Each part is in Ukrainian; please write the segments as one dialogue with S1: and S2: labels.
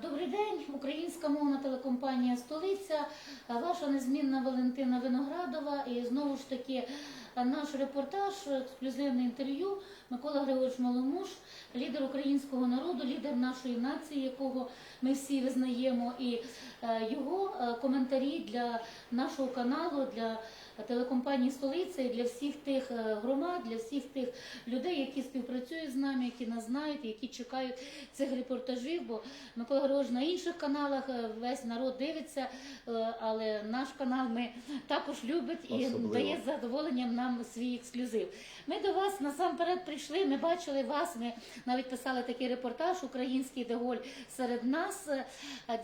S1: Добрий день, українська мовна телекомпанія Столиця, ваша незмінна Валентина Виноградова. І знову ж таки наш репортаж, ексклюзивне інтерв'ю. Микола Григорович Маломуш, лідер українського народу, лідер нашої нації, якого ми всі визнаємо, і е, його е, коментарі для нашого каналу, для телекомпанії Столиця і для всіх тих е, громад, для всіх тих людей, які співпрацюють з нами, які нас знають, які чекають цих репортажів. Бо Микола Григорович на інших каналах е, весь народ дивиться, е, але наш канал ми також любить і
S2: Особливо.
S1: дає з задоволенням нам свій ексклюзив. Ми до вас насамперед прийшли. Ми бачили вас. Ми навіть писали такий репортаж Український Деголь серед нас.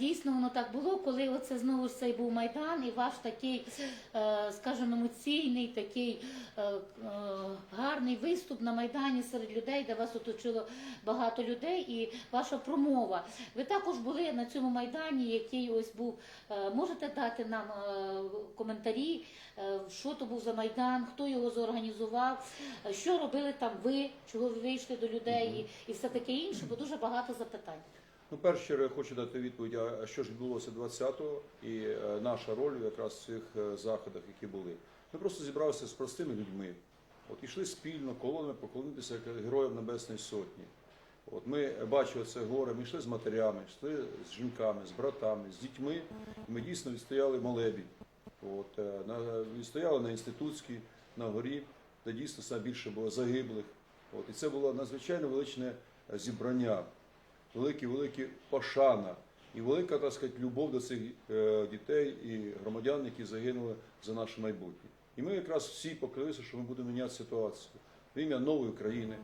S1: Дійсно, воно так було, коли оце знову ж цей був майдан, і ваш такий, е, скажімо, емоційний, такий е, е, гарний виступ на майдані серед людей, де вас оточило багато людей, і ваша промова. Ви також були на цьому майдані, який ось був. Е, Можете дати нам е, коментарі, е, що то був за майдан, хто його зорганізував, е, що робили там ви, чого ви вийшли до людей, і, і все таке інше, бо дуже багато запитань.
S2: Ну, перше, я хочу дати відповідь, а що ж відбулося 20-го і е, наша роль якраз в цих е, заходах, які були. Ми просто зібралися з простими людьми. От ішли спільно колонами поклонитися героям Небесної Сотні. От ми бачили це горе, ми йшли з матерями, йшли з жінками, з братами, з дітьми. І ми дійсно відстояли молебі. От, е, на, відстояли на інститутській, на горі, де дійсно найбільше було загиблих. От, і це було надзвичайно величне зібрання, велике пошана і велика, так сказати, любов до цих е, дітей і громадян, які загинули за наше майбутнє. І ми якраз всі поклялися, що ми будемо міняти ситуацію в ім'я нової країни,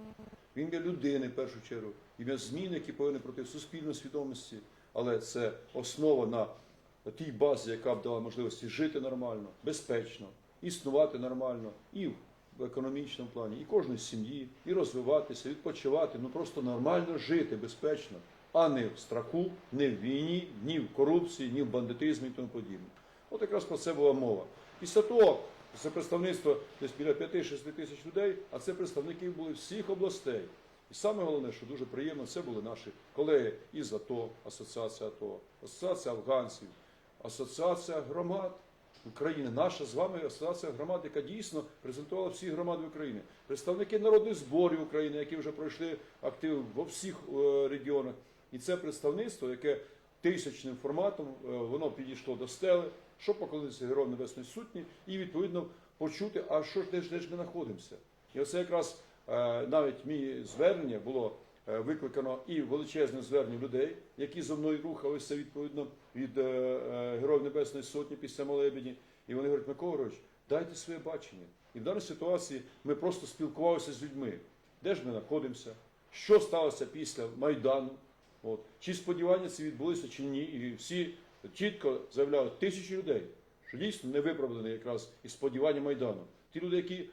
S2: в ім'я людини, в першу чергу, в ім'я змін, які повинні пройти в суспільній свідомості, але це основа на тій базі, яка б дала можливості жити нормально, безпечно, існувати нормально і в економічному плані, і кожної сім'ї, і розвиватися, відпочивати, ну просто нормально жити безпечно, а не в страху, не в війні, ні в корупції, ні в бандитизмі і тому подібне. От якраз про це була мова. Після того це представництво десь біля 5-6 тисяч людей, а це представники були всіх областей. І саме головне, що дуже приємно, це були наші колеги із АТО, Асоціація АТО, Асоціація афганців, Асоціація громад України, наша з вами асоціація громад, яка дійсно презентувала всі громади України, представники народних зборів України, які вже пройшли актив во всіх е, регіонах. І це представництво, яке тисячним форматом е, воно підійшло до стели, щоб поклонитися Героям Небесної Сутні і відповідно почути, а що ж де ж де ж ми знаходимося. І оце якраз е, навіть мій звернення було викликано і величезне звернення людей, які зо мною рухалися відповідно від е, е, Героїв Небесної Сотні після молебені. І вони говорять, Микола Григорович, дайте своє бачення. І в даній ситуації ми просто спілкувалися з людьми, де ж ми знаходимося, що сталося після Майдану. От. Чи сподівання ці відбулися, чи ні. І всі чітко заявляли тисячі людей, що дійсно не виправдані якраз і сподівання Майдану. Ті люди, які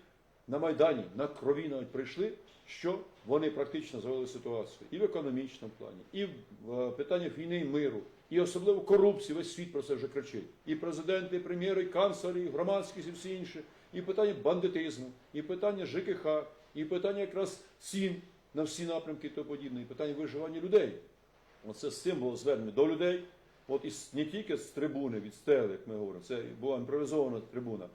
S2: на Майдані, на крові навіть прийшли, що вони практично завели ситуацію і в економічному плані, і в е, питаннях війни і миру, і особливо корупції, весь світ про це вже кричить. І президенти, і прем'єри, і канцлери, і громадськість, і всі інші, і питання бандитизму, і питання ЖКХ, і питання якраз цін на всі напрямки і тому подібне, і питання виживання людей. Оце було звернення до людей. От із не тільки з трибуни, від стели, як ми говоримо, це була імпровізована трибуна,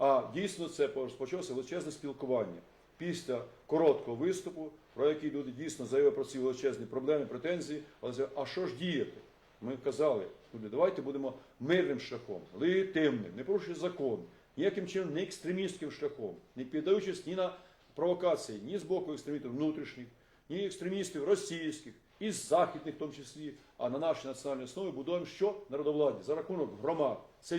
S2: а дійсно це почалося величезне спілкування. Після короткого виступу, про який люди дійсно заявили про ці величезні проблеми, претензії, але заявили, а що ж діяти? Ми казали, люди, давайте будемо мирним шляхом, легітимним, не порушуючи закон, ніяким чином не екстремістським шляхом, не піддаючись ні на провокації, ні з боку екстремістів внутрішніх, ні екстремістів російських, і західних в тому числі, а на нашій національній основі будуємо що народовладдя за рахунок громад, це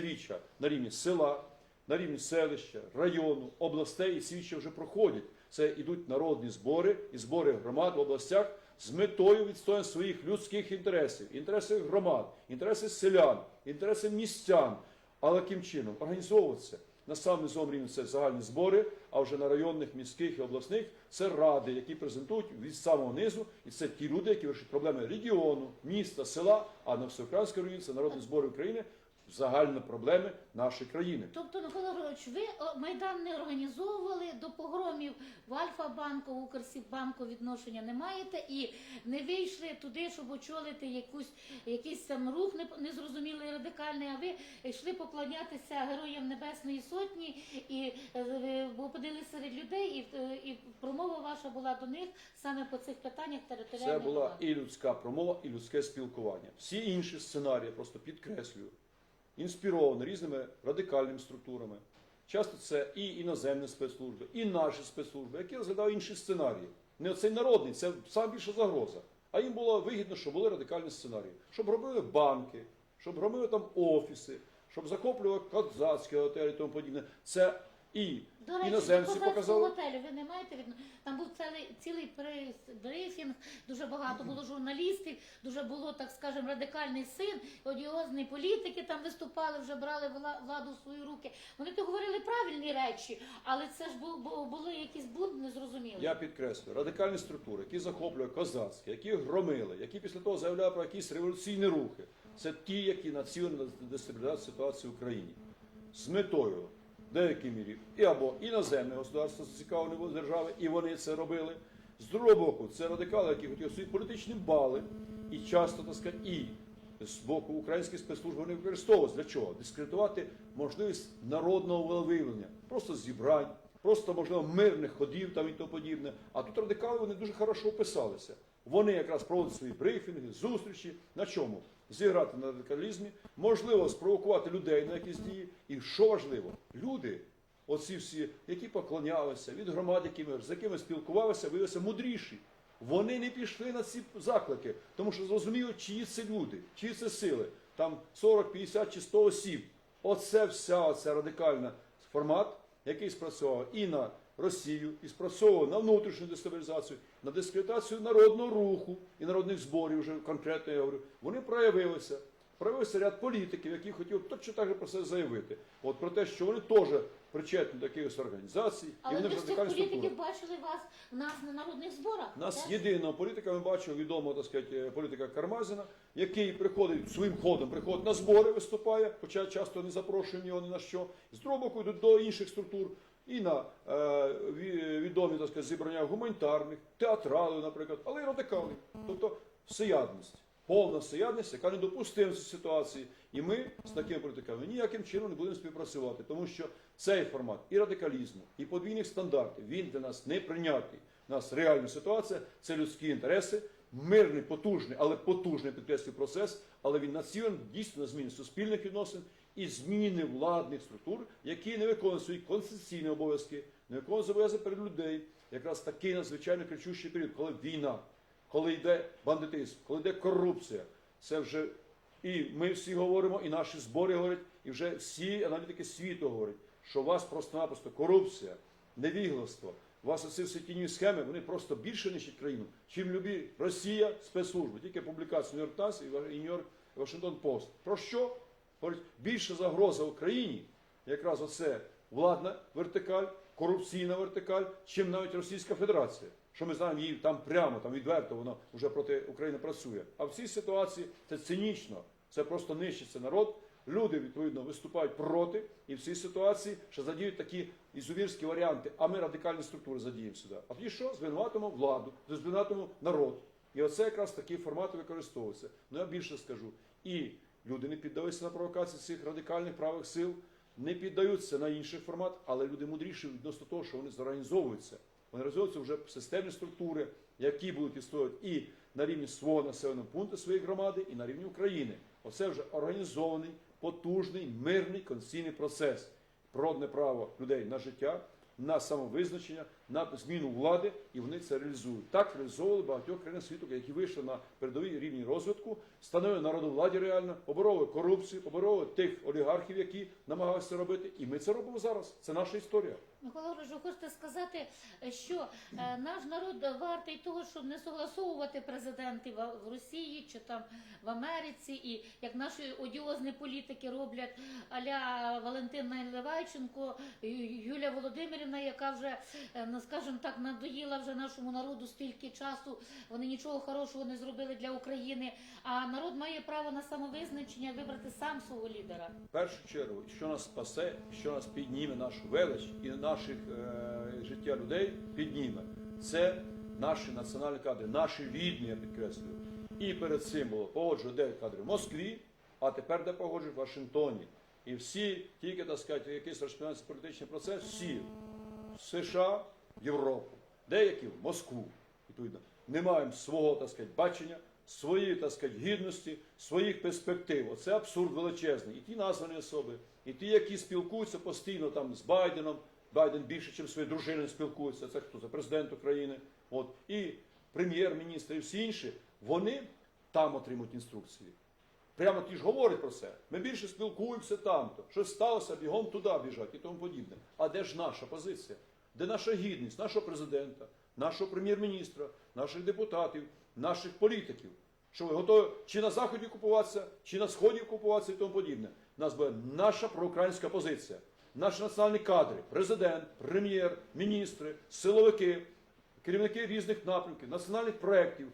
S2: на рівні села, на рівні селища, району, областей, і віча вже проходять. Це йдуть народні збори і збори громад в областях з метою відстояння своїх людських інтересів, інтересів громад, інтересів селян, інтересів містян. Але яким чином організовуватися? На низовому рівні це загальні збори, а вже на районних, міських і обласних це ради, які презентують від самого низу, і це ті люди, які вирішують проблеми регіону, міста, села, а на всеукраїнському рівні це народні збори України загальні проблеми нашої країни.
S1: Тобто, Микола Григорович, ви майдан не організовували до погромів в Альфа-банку, в Укрсібанку відношення не маєте і не вийшли туди, щоб очолити якусь якийсь там рух не- незрозумілий радикальний. А ви йшли поклонятися героям Небесної Сотні і е, опинилися серед людей, і, е, і промова ваша була до них саме по цих питаннях
S2: Це була і людська промова, і людське спілкування. Всі інші сценарії, просто підкреслюю, інспіровані різними радикальними структурами. Часто це і іноземні спецслужби, і наші спецслужби, які розглядали інші сценарії. Не оцей народний, це сам більша загроза. А їм було вигідно, щоб були радикальні сценарії, щоб робили банки, щоб робили там офіси, щоб захоплювали казацькі готелі і тому подібне. Це і
S1: До речі,
S2: іноземці показали.
S1: готелю ви не маєте від там був цілий цілий бриф- брифінг, дуже багато було журналістів, дуже було, так скажемо, радикальний син, одіозні політики там виступали, вже брали владу в свої руки. Вони то говорили правильні речі, але це ж бу- бу- були якісь бунт незрозумілі.
S2: Я підкреслюю, радикальні структури, які захоплюють козацькі, які громили, які після того заявляли про якісь революційні рухи, це ті, які націлені на дестабілізацію ситуації в Україні з метою в деякій мірі і або іноземне государство зацікавлені держави, і вони це робили. З другого боку, це радикали, які хотіли свої політичні бали, і часто так сказати, і з боку українських спецслужб вони використовують для чого? Дискредитувати можливість народного волевиявлення, просто зібрань, просто можливо мирних ходів там і тому подібне. А тут радикали вони дуже хорошо описалися. Вони якраз проводять свої брифінги, зустрічі. На чому? Зіграти на радикалізмі, можливо, спровокувати людей на якісь дії. І що важливо, люди, оці всі, які поклонялися від громад, якими, з якими спілкувалися, виявилися мудріші. Вони не пішли на ці заклики, тому що зрозуміли, чиї це люди, чиї це сили. Там 40, 50 чи 100 осіб. Оце вся оця радикальна формат, який спрацьовував і на Росію, і спрацьовував на внутрішню дестабілізацію, на дискредитацію народного руху і народних зборів, вже конкретно я говорю. Вони проявилися. Проявився ряд політиків, які хотів точно так же про це заявити. От про те, що вони теж причетні до якихось організацій, і
S1: Але
S2: вони ж
S1: політиків бачили вас нас на народних зборах.
S2: Нас
S1: теж?
S2: єдиного політика ми бачимо відомого так сказати, політика Кармазіна, який приходить своїм ходом, приходить на збори, виступає, хоча часто не запрошуємо його ні на що. З другого боку йдуть до інших структур і на е, відомі так сказати, зібрання гуманітарних, театрали, наприклад, але й радикали. Тобто всеядність. Повна всеядність, яка недопустима в цій ситуації. І ми з такими політиками ніяким чином не будемо співпрацювати, тому що цей формат і радикалізму, і подвійних стандартів він для нас не прийнятний. У нас реальна ситуація це людські інтереси, мирний, потужний, але потужний підкреслюю процес, але він націлений дійсно на зміні суспільних відносин і зміни владних структур, які не виконують свої конституційні обов'язки, не виконують зобов'язання перед людей. Якраз такий надзвичайно кричущий період, коли війна, коли йде бандитизм, коли йде корупція, це вже і ми всі говоримо, і наші збори говорять, і вже всі аналітики світу говорять, що у вас просто-напросто корупція, невігластво, у вас оці всі тіньові схеми, вони просто більше нищать країну, чим любі Росія, спецслужби. Тільки публікація Нью-Йорк Таймс і Нью-Йорк Вашингтон Пост. Про що? Говорять, більша загроза Україні, якраз оце владна вертикаль, корупційна вертикаль, чим навіть Російська Федерація. Що ми знаємо, її там прямо, там відверто воно вже проти України працює. А в цій ситуації це цинічно, це просто нищиться народ. Люди відповідно виступають проти, і в цій ситуації ще задіють такі ізувірські варіанти. А ми радикальні структури задіємо сюди. А тоді що? Звинуватимо владу, звинуватимо народ. І оце якраз такі формати використовуються. Ну я більше скажу. І люди не піддалися на провокації цих радикальних правих сил, не піддаються на інший формат, але люди мудріші відносно того, що вони зорганізовуються. Вони розвиваються вже системні структури, які будуть існувати і на рівні свого населеного пункту своєї громади, і на рівні України. Оце вже організований, потужний, мирний конституційний процес. Природне право людей на життя, на самовизначення, на зміну влади, і вони це реалізують. Так реалізовували багатьох країн світу, які вийшли на передовий рівні розвитку, становили народовладі реально, побороли корупцію, побороли тих олігархів, які намагалися робити. І ми це робимо зараз. Це наша історія.
S1: Микола Григорович, ви хочете сказати, що е, наш народ вартий того, щоб не согласовувати президентів в Росії чи там в Америці, і як наші одіозні політики роблять аля Валентина Левайченко, Юлія Володимирівна, яка вже е, на скажімо так, надоїла вже нашому народу стільки часу. Вони нічого хорошого не зробили для України. А народ має право на самовизначення вибрати сам свого лідера.
S2: В першу чергу, що нас спасе, що нас підніме нашу велич і наших е, життя людей підніме, це наші національні кадри, наші рідні, я підкреслюю. І перед цим було погоджено 9 кадрів в Москві, а тепер де погоджують в Вашингтоні. І всі, тільки так сказати, якийсь розпочинається політичний процес, всі в США, Європу, деякі в Москву. Відповідно, не маємо свого так сказати, бачення, своєї так сказати, гідності, своїх перспектив. Оце абсурд величезний. І ті названі особи, і ті, які спілкуються постійно там з Байденом. Байден більше, ніж своєю дружиною спілкується. Це хто? Це президент України. От і прем'єр-міністр, і всі інші, вони там отримують інструкції. Прямо ті ж говорять про це. Ми більше спілкуємося там-то. Щось сталося, бігом туди біжать і тому подібне. А де ж наша позиція? Де наша гідність, нашого президента, нашого прем'єр-міністра, наших депутатів, наших політиків? Що ви готові чи на заході купуватися, чи на сході купуватися і тому подібне? У нас буде наша проукраїнська позиція, наші національні кадри, президент, прем'єр, міністри, силовики, керівники різних напрямків, національних проєктів,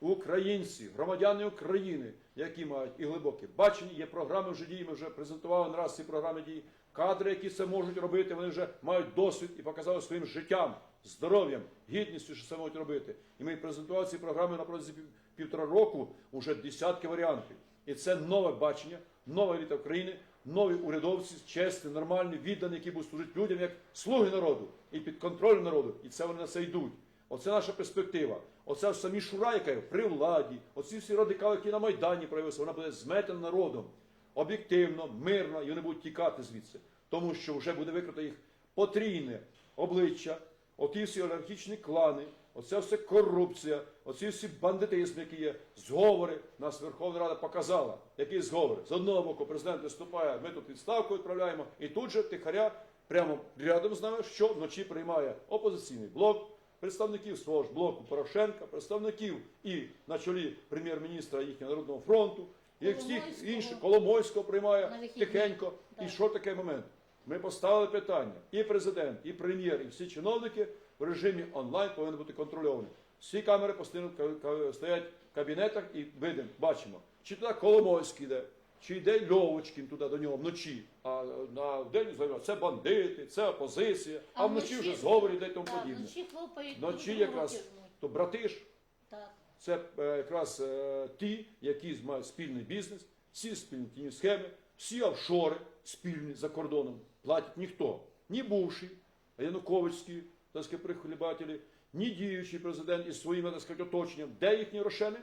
S2: українці, громадяни України, які мають і глибоке бачення, є програми вже дії. Ми вже презентували не раз ці програми дії. Кадри, які це можуть робити, вони вже мають досвід і показали своїм життям, здоров'ям, гідністю, що це можуть робити. І ми презентували ці програми на протязі півтора року вже десятки варіантів. І це нове бачення, нова еліта України, нові урядовці, чесні, нормальні, віддані, які будуть служити людям як слуги народу і під контролем народу. І це вони на це йдуть. Оце наша перспектива. Оце самі Шура, яка є при владі, оці всі радикали, які на Майдані проявилися, вона буде зметена народом об'єктивно, мирно, і вони будуть тікати звідси. Тому що вже буде викрито їх потрійне обличчя, оті всі олігархічні клани, оце все корупція, оці всі бандитизми, які є, зговори. Нас Верховна Рада показала, які зговори. З одного боку президент виступає, ми тут відставку відправляємо, і тут же тихаря прямо рядом з нами, що вночі приймає опозиційний блок, представників свого ж блоку Порошенка, представників і на чолі прем'єр-міністра їхнього народного фронту, і всіх інших Коломойського приймає тихенько. І що таке момент? Ми поставили питання, і президент, і прем'єр, і всі чиновники в режимі онлайн повинні бути контрольовані. Всі камери постійно стоять в кабінетах і видимо, бачимо, чи туди Коломойський йде, чи йде Льовочкін туди до нього вночі, а на день заявляють, це бандити, це опозиція, а,
S1: А
S2: вночі вже зговори йде і тому подібне.
S1: вночі хлопають.
S2: Вночі якраз то брати ж
S1: Так.
S2: це е, якраз е, ті, які мають спільний бізнес, всі спільні тіні схеми, всі офшори спільні за кордоном платить ніхто. Ні бувші, Януковичські, так сказати, прихлібателі, ні діючий президент із своїм так сказати, оточенням. Де їхні рошени?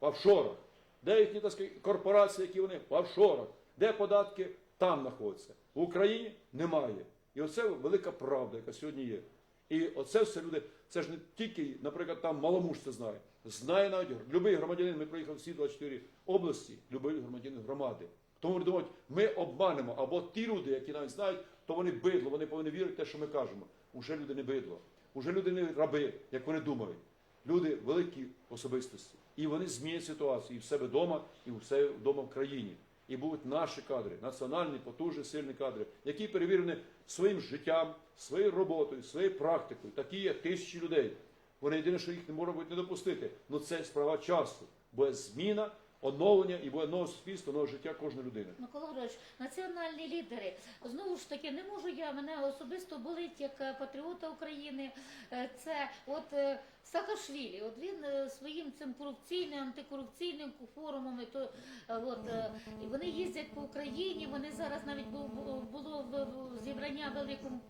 S2: В офшорах. Де їхні так сказати, корпорації, які вони? В офшорах. Де податки? Там знаходяться. В Україні немає. І оце велика правда, яка сьогодні є. І оце все люди, це ж не тільки, наприклад, там маломуж це знає. Знає навіть будь-який громадянин, ми проїхали всі 24 області, будь-який громадянин громади. Тому вони думають, ми обманемо, або ті люди, які навіть знають, то вони бидло, вони повинні вірити в те, що ми кажемо. Уже люди не бидло, уже люди не раби, як вони думають. Люди великі особистості. І вони змінять ситуацію і в себе вдома, і в себе вдома в країні. І будуть наші кадри, національні, потужні, сильні кадри, які перевірені своїм життям, своєю роботою, своєю практикою. Такі є тисячі людей. Вони єдине, що їх не може бути не допустити. Ну це справа часу. Буде зміна, оновлення і буде нове суспільство, нове життя кожної людини.
S1: Микола Григорович, національні лідери. Знову ж таки, не можу я, мене особисто болить як е, патріота України. Е, Це от е, Саакашвілі. От він е, своїм цим корупційним, антикорупційним форумом, і то е, от е, вони їздять по Україні. Вони зараз навіть бу- бу- було в- зібрання в великому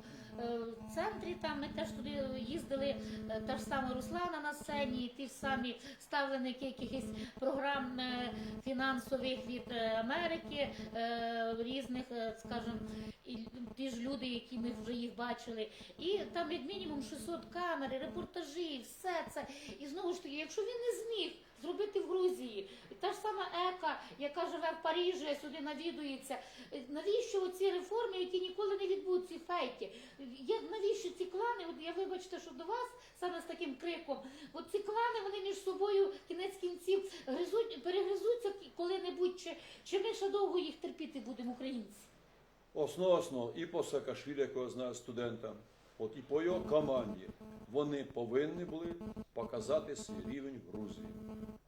S1: центрі. Там ми теж туди їздили. Та ж сама Руслана на сцені, і ті ж самі ставленики якихось програм фінансових від Америки, різних, скажімо, і ті ж люди, які ми вже їх бачили. І там як мінімум 600 камер, репортажі, все це. І знову ж таки, якщо він не зміг зробити в Грузії, та ж сама Ека, яка живе в Парижі, сюди навідується. е, Навіщо ці реформи, які ніколи не відбудуться, фейки? Я, навіщо ці клани? От я вибачте, що до вас саме з таким криком. От ці клани вони між собою кінець кінців гризуть, перегризуться коли-небудь, чи, чи ми ще довго їх терпіти будемо, українці?
S2: Основа основ і Саакашвілі, якого знаю студента, от і по його команді, вони повинні були показати свій рівень в Грузії.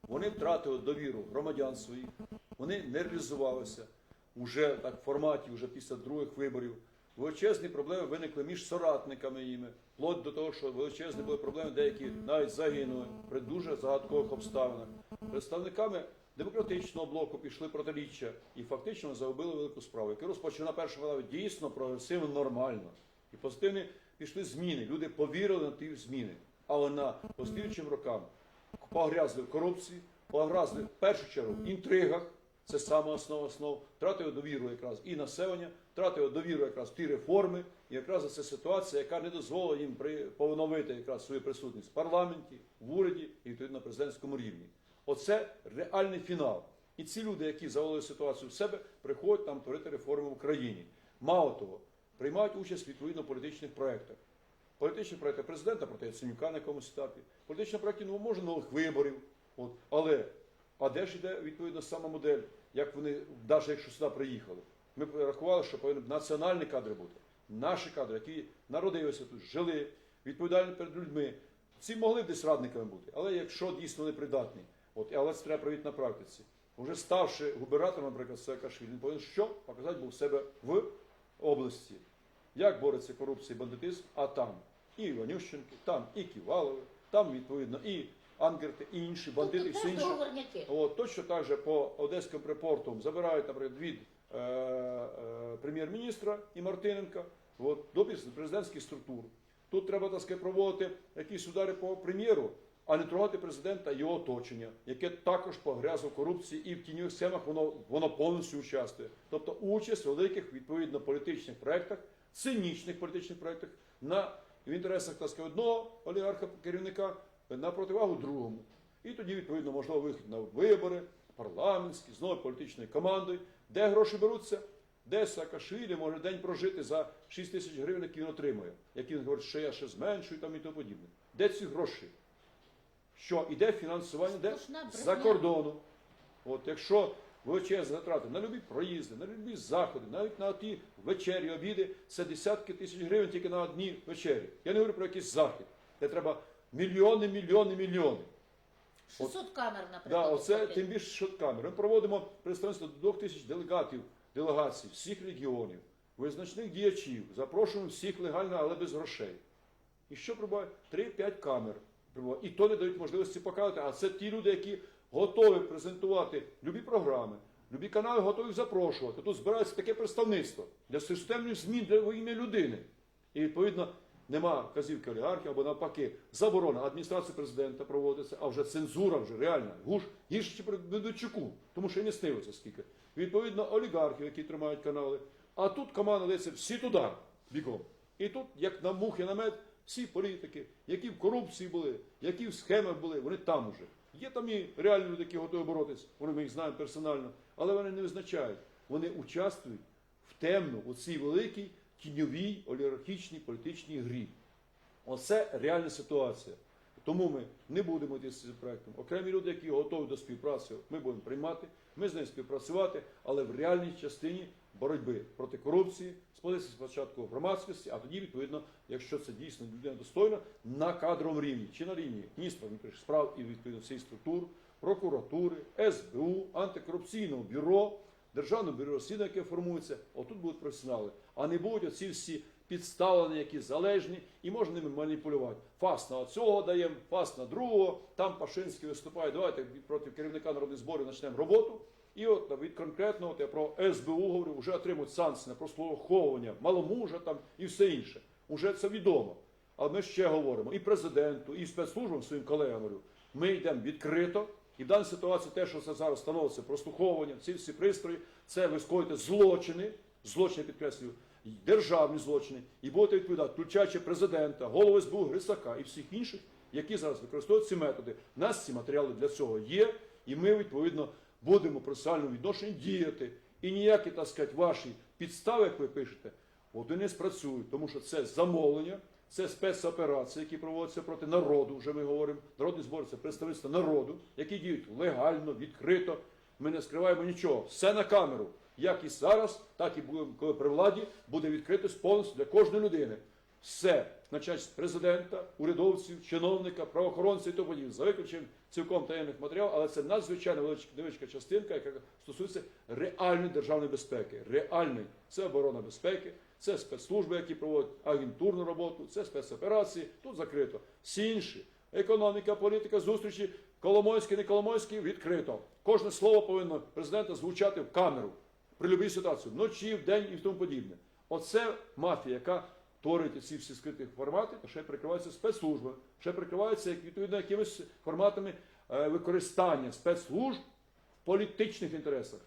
S2: Вони втратили довіру громадян своїх, вони не реалізувалися уже так в форматі, вже після других виборів. Величезні проблеми виникли між соратниками їми, вплоть до того, що величезні були проблеми, деякі навіть загинули при дуже загадкових обставинах. Представниками демократичного блоку пішли протиріччя і фактично загубили велику справу, яку розпочала перша влада дійсно прогресивно, нормально. І позитивні пішли зміни. Люди повірили на ті зміни. Але на послідуючим рокам погрязли в корупції, погрязли в першу чергу в інтригах. Це саме основа основ. Втратили довіру якраз і населення, втратили довіру якраз в ті реформи, і якраз це ситуація, яка не дозволила їм поновити якраз свою присутність в парламенті, в уряді і відповідно на президентському рівні. Оце реальний фінал. І ці люди, які завалили ситуацію в себе, приходять там творити реформи в Україні. Мало того, приймають участь відповідно в політичних проєктах. Політичні проекти президента проти Яценюка на якомусь етапі, політичні проекти ну, може нових виборів. От. Але а де ж йде відповідно сама модель, як вони, навіть якщо сюди приїхали? Ми рахували, що повинні національні кадри бути, наші кадри, які народилися тут, жили, відповідальні перед людьми. Ці могли б десь радниками бути, але якщо дійсно не придатні, от, але це треба провірити на практиці. Уже ставши губернатором, наприклад, Саакашвілі, він повинен що? Показати був себе в області. Як бореться корупція і бандитизм, а там і Іванющенки, там і Ківалови, там відповідно і Ангерти, і інші бандити, і все інше. От, точно так же по Одеським припортам забирають, наприклад, від е, е, прем'єр-міністра і Мартиненка от, до президентських структур. Тут треба так сказати, проводити якісь удари по прем'єру, а не трогати президента і його оточення, яке також погрязло в корупції і в тіньових схемах воно, воно повністю участвує. Тобто участь в великих відповідно політичних проєктах, цинічних політичних проєктах на в інтересах так сказати, одного олігарха керівника на противагу другому. І тоді, відповідно, можливо вихід на вибори, парламентські, з новою політичною командою, де гроші беруться, де Саакашвілі може день прожити за 6 тисяч гривень, які він отримує, які він говорить, що я ще зменшую там і тому подібне. Де ці гроші? Що іде фінансування де? За кордону. От якщо величезні затрати на любі проїзди, на любі заходи, навіть на ті вечері, обіди, це десятки тисяч гривень тільки на одні вечері. Я не говорю про якийсь захід, де треба мільйони, мільйони, мільйони.
S1: 600 камер, наприклад.
S2: Да, оце тим більше що камер. Ми проводимо представництво до двох тисяч делегатів, делегацій всіх регіонів, визначних діячів, запрошуємо всіх легально, але без грошей. І що прибуває? 3-5 камер. І то не дають можливості показати. А це ті люди, які готові презентувати любі програми, любі канали готові запрошувати. Тут збирається таке представництво для системних змін для ім'я людини. І відповідно нема вказівки олігархів або навпаки заборона адміністрації президента проводиться, а вже цензура вже реальна. Гуш гірше при Медведчуку, тому що і не снилося скільки. Відповідно, олігархів, які тримають канали. А тут команда дається всі туди бігом. І тут, як на мухи на мед, всі політики, які в корупції були, які в схемах були, вони там уже. Є там і реальні люди, які готові боротися, вони ми їх знаємо персонально, але вони не визначають. Вони участвують в темну, у цій великій тіньовій олігархічній політичній грі. Оце реальна ситуація. Тому ми не будемо йти з цим проектом. Окремі люди, які готові до співпраці, ми будемо приймати, ми з ними співпрацювати, але в реальній частині боротьби проти корупції, сплатитися спочатку громадськості, а тоді, відповідно, якщо це дійсно людина достойна, на кадровому рівні чи на рівні міністра внутрішніх справ і відповідно всіх структур, прокуратури, СБУ, антикорупційного бюро, Державне бюро розслідування, яке формується, отут будуть професіонали, а не будуть оці всі підставлені, які залежні, і можна ними маніпулювати. Фас на цього даємо, фас на другого, там Пашинський виступає, давайте проти керівника народних зборів почнемо роботу. І от від конкретного, от я про СБУ говорю, вже отримують санкції на прослуховування маломужа там і все інше. Уже це відомо. Але ми ще говоримо і президенту, і спецслужбам своїм колегам говорю, ми йдемо відкрито. І в даній ситуації те, що це зараз становиться прослуховування, ці всі пристрої, це ви скоїте злочини, злочини підкреслюю, державні злочини, і будете відповідати, включаючи президента, голову СБУ, Грицака і всіх інших, які зараз використовують ці методи. У нас ці матеріали для цього є, і ми відповідно будемо процесуальному відношенні діяти. І ніякі, так сказати, ваші підстави, як ви пишете, вони не спрацюють, тому що це замовлення, це спецоперації, які проводяться проти народу. Вже ми говоримо. Народний збор це представництво народу, які діють легально, відкрито. Ми не скриваємо нічого. Все на камеру. Як і зараз, так і коли при владі буде відкритість повністю для кожної людини. все, почать з президента, урядовців, чиновника, правоохоронців і тому за виключенням цілком таємних матеріалів, але це надзвичайно величка невеличка частинка, яка стосується реальної державної безпеки. Реальної це оборона безпеки, це спецслужби, які проводять агентурну роботу, це спецоперації. Тут закрито. Всі інші економіка, політика, зустрічі, Коломойський, не Коломойський відкрито. Кожне слово повинно президента звучати в камеру при будь-якій ситуації, вночі, вдень і тому подібне. Оце мафія, яка творить ці всі скриті формати, ще прикриваються спецслужби, ще прикриваються як відповідно якимись форматами е, використання спецслужб в політичних інтересах.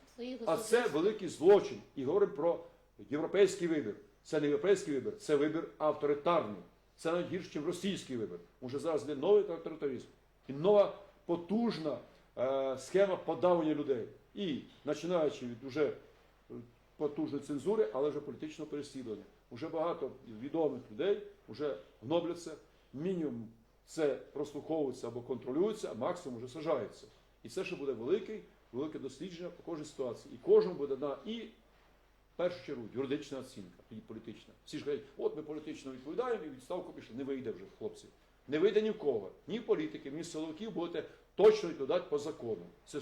S2: А це великий злочин. І говоримо про європейський вибір. Це не європейський вибір, це вибір авторитарний. Це навіть гірше, ніж російський вибір. Уже зараз йде новий авторитаризм. І нова потужна е, схема подавлення людей. І починаючи від уже е, потужної цензури, але вже політичного переслідування. Уже багато відомих людей вже гнобляться, мінімум це прослуховується або контролюється, а максимум вже сажається. І це ще буде великий, велике дослідження по кожній ситуації. І кожному буде дана і в першу чергу юридична оцінка, і політична. Всі ж кажуть, от ми політично відповідаємо і відставку пішли. Не вийде вже, хлопці. Не вийде ні в кого. Ні в політиків, ні в силовиків будете точно відповідати по закону. Це